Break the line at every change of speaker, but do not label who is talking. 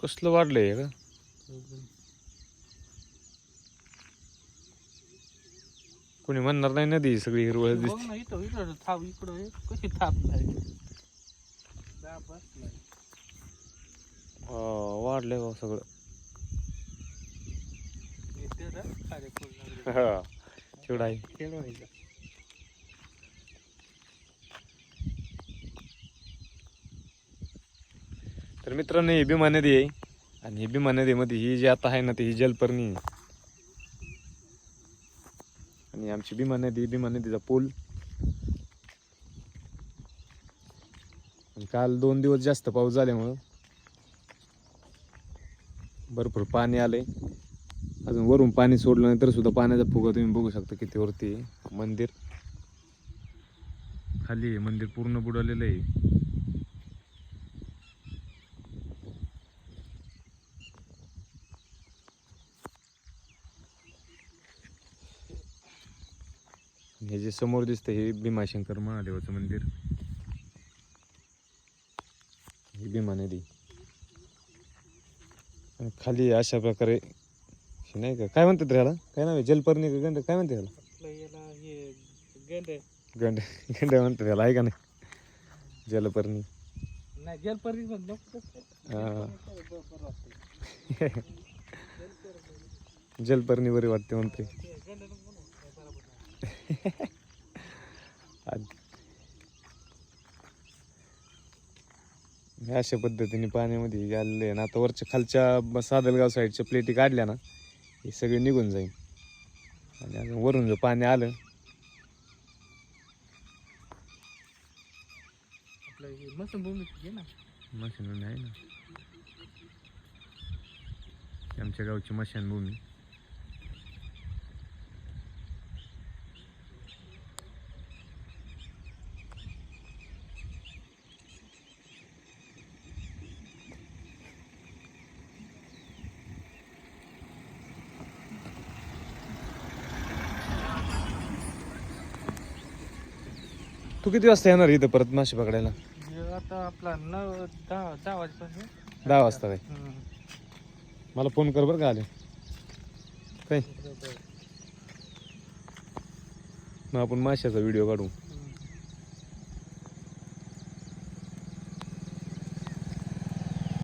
कसलं वाढलंय का कोणी म्हणणार नाही नदी सगळी हिरवळ दिसते.
ना इथं इकडं थाप इकडं कशी थाप नाही. दाब बसलाय.
वाढलंय बा सगळं. तेवढं आहे. तर मित्रांनो ही भीमा नदी आहे. आणि ही भीमा नदीमध्ये ही जी आता आहे ना ती ही जलपर्णी आहे. आणि आमची भीमा नदी भीमा नदीचा पूल. आणि काल दोन दिवस जास्त पाऊस झाल्यामुळं भरपूर पाणी आलंय. अजून वरून पाणी सोडलं नाही तर सुद्धा पाण्याचा फुगा तुम्ही बघू शकता किती वरती मंदिर. खाली आहे मंदिर पूर्ण बुडवलेलं आहे. हे जे समोर दिसतं हे भीमाशंकर महादेवाचं मंदिर. ही भीमा नदी. आणि खाली अशा प्रकारे हे नाही का? काय म्हणतात रे ह्याला? काय नाव जलपर्णी का गंड काय म्हणते ह्याला?
गेंडे
गंड गंड म्हणतात ह्याला. आहे का नाही? जलपर्णी.
नाही.
जलपर्णी बरी वाटते म्हणते. हे अशा पद्धतीने पाण्यामध्ये गेलेले आहे ना आता वरच्या खालच्या सादलगाव साईडच्या प्लेटी काढल्या ना हे सगळे निघून जाईल. आणि अजून वरून जर पाणी आलं मशानभूमी आहे ना. आमच्या गावची मशानभूमी. तू किती वाजता येणार इथं परत मासे पकडायला?
आता आपला नऊ दहा दहा
दहा वाजता काय. मला फोन कर बरं का आले. काय? मग आपण माशाचा व्हिडिओ काढू.